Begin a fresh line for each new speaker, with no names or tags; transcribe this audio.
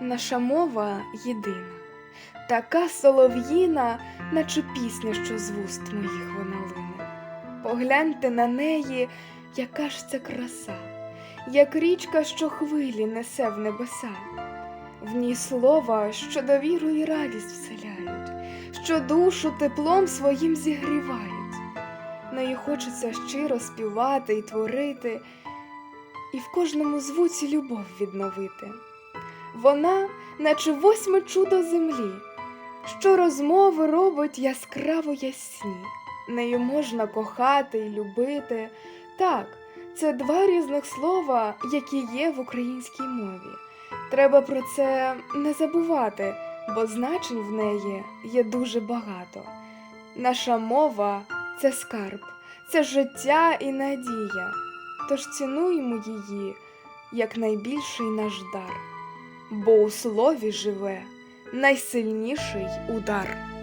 Наша мова єдина, така солов'їна, наче пісня, що з вуст моїх вона лине. Погляньте на неї, яка ж це краса, як річка, що хвилі несе в небеса. В ній слова, що довіру і радість вселяють, що душу теплом своїм зігрівають. Нею хочеться щиро співати і творити, і в кожному звуці любов відновити. Вона, наче восьме чудо землі, що розмови робить яскраво ясні. Нею можна кохати і любити. Так, це два різних слова, які є в українській мові. Треба про це не забувати, бо значень в неї є дуже багато. Наша мова це скарб, це життя і надія. Тож цінуємо її як найбільший наш дар, бо у слові живе найсильніший удар.